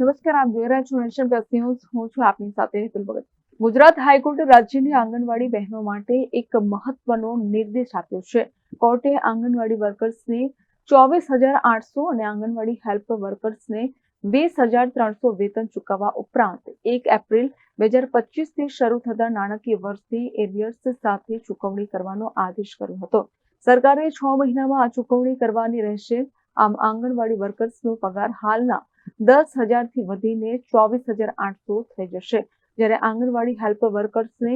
નમસ્કાર, આપ જોઈ રહ્યા છો હું છું આપની સાથે હેતુલ ભગત. ગુજરાત હાઈકોર્ટે રાજ્યની આંગણવાડી બહેનો માટે એક મહત્વનો નિર્દેશ આપ્યો છે. કોર્ટે આંગણવાડી વર્કર્સને ચોવીસ હજાર આઠસો અને આંગણવાડી હેલ્પ વર્કર્સને વીસ હજાર ત્રણસો વેતન ચૂકવવા ઉપરાંત એક એપ્રિલ બે હજાર પચીસથી શરૂ થતા નાણાકીય વર્ષથી એરિયર્સ સાથે ચૂકવણી કરવાનો આદેશ કર્યો હતો. સરકારે છ મહિનામાં આ ચૂકવણી કરવાની રહેશે. આમ આંગણવાડી વર્કર્સનો પગાર હાલના દસ હજારથી વધીને ચોવીસ હજાર આઠસો થઈ જશે. જ્યારે આંગણવાડી હેલ્પ વર્કર્સને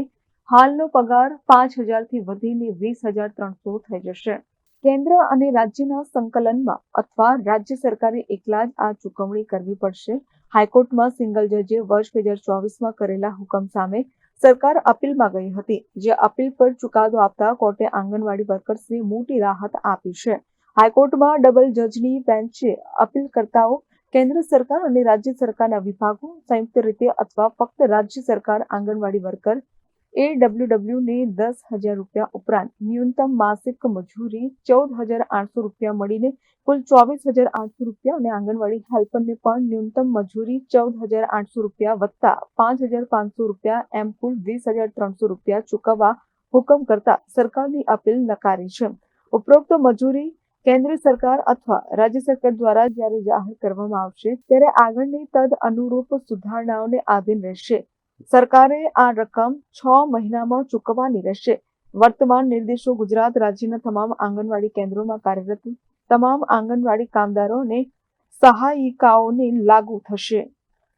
હાલનો પગાર પાંચ હજારથી વધીને વીસ હજાર ત્રણસો થઈ જશે. કેન્દ્ર અને રાજ્યના સંકલનમાં અથવા રાજ્ય સરકારે એકલા જ આ ચૂકવણી કરવી પડશે. હાઈકોર્ટમાં સિંગલ જજે વર્ષ બે હજાર ચોવીસમાં કરેલા હુકમ સામે સરકાર અપીલમાં ગઈ હતી, જે અપીલ પર ચુકાદો આપતા કોર્ટે આંગણવાડી વર્કર્સને મોટી રાહત આપી છે. હાઈકોર્ટમાં ડબલ જજની બેન્ચે અપીલકર્તાઓ કેન્દ્ર સરકાર અને રાજ્ય સરકારના વિભાગો સંયુક્ત રીતે અથવા ફક્ત રાજ્ય સરકાર આંગણવાડી વર્કર એડબ્લ્યુડબ્લ્યુ ને દસ હજાર રૂપિયા ઉપરાંત ન્યૂનતમ માસિક મજૂરી ચૌદ હજાર આઠસો રૂપિયા મળીને કુલ ચોવીસ હજાર આઠસો રૂપિયા અને આંગણવાડી હેલ્પરને પણ ન્યૂનતમ મજૂરી ચૌદ હજાર આઠસો રૂપિયા વત્તા પાંચ હજાર પાંચસો રૂપિયા એમ કુલ વીસ હજાર ત્રણસો રૂપિયા ચૂકવવા હુકમ કરતા સરકારની અપીલ નકારી છે ઉપરોક્ત મજૂરી કેન્દ્ર સરકાર અથવા રાજ્ય સરકાર દ્વારા જ્યારે જાહેર કરવામાં આવશે, ત્યારે આગળની તદ અનુરૂપ સુધારણાઓને આધીન રહેશે. સરકારે આ રકમ છ મહિનામાં ચૂકવવાની રહેશે. વર્તમાન નિર્દેશો ગુજરાત રાજ્યના તમામ આંગણવાડી કેન્દ્રોમાં કાર્યરત તમામ આંગણવાડી કામદારોને સહાયિકાઓને લાગુ થશે.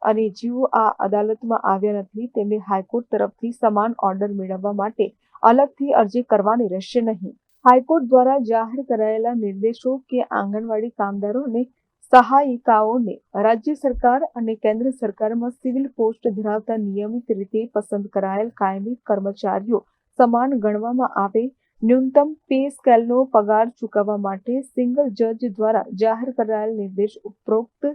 અને જેઓ આ અદાલતમાં આવ્યા નથી, તેમને હાઈકોર્ટ તરફથી સમાન ઓર્ડર મેળવવા માટે અલગથી અરજી કરવાની રહેશે નહીં. હાઈકોર્ટ દ્વારા જાહેર કરાયેલા નિર્દેશો કે આંગણવાડી કામદારો અને સહાયિકાઓને રાજ્ય સરકાર અને કેન્દ્ર સરકારમાં સિવિલ પોસ્ટ ધરાવતા નિયમિત રીતે પસંદ કરાયેલ કાયમી કર્મચારીઓ સમાન ગણવામાં આવે, ન્યૂનતમ પે સ્કેલનો પગાર ચૂકવવા માટે સિંગલ જજ દ્વારા જાહેર કરાયેલ નિર્દેશ ઉપરોક્ત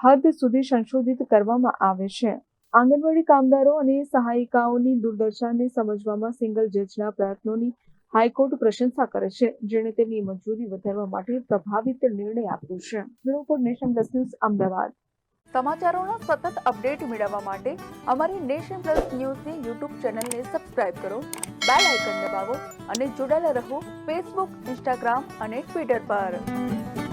હદ સુધી સંશોધિત કરવામાં આવે છે. આંગણવાડી કામદારો અને સહાયિકાઓની દુર્દશાને સમજવામાં સિંગલ જજના પ્રયત્નોની હાઈકોર્ટ પ્રશંસા કરે છે, જેણે તેમની મંજૂરી વધારવા માટે પ્રભાવિત નિર્ણય આપ્યો છે. Bureau nation plus news, Ahmedabad. સમાચારોના સતત અપડેટ મેળવવા માટે અમારી નેશન પ્લસ ન્યૂઝની યુટ્યુબ ચેનલને સબસ્ક્રાઇબ કરો, બેલ આઇકન દબાવો અને જોડાયેલા રહો ફેસબુક, ઇન્સ્ટાગ્રામ અને ટ્વિટર પર.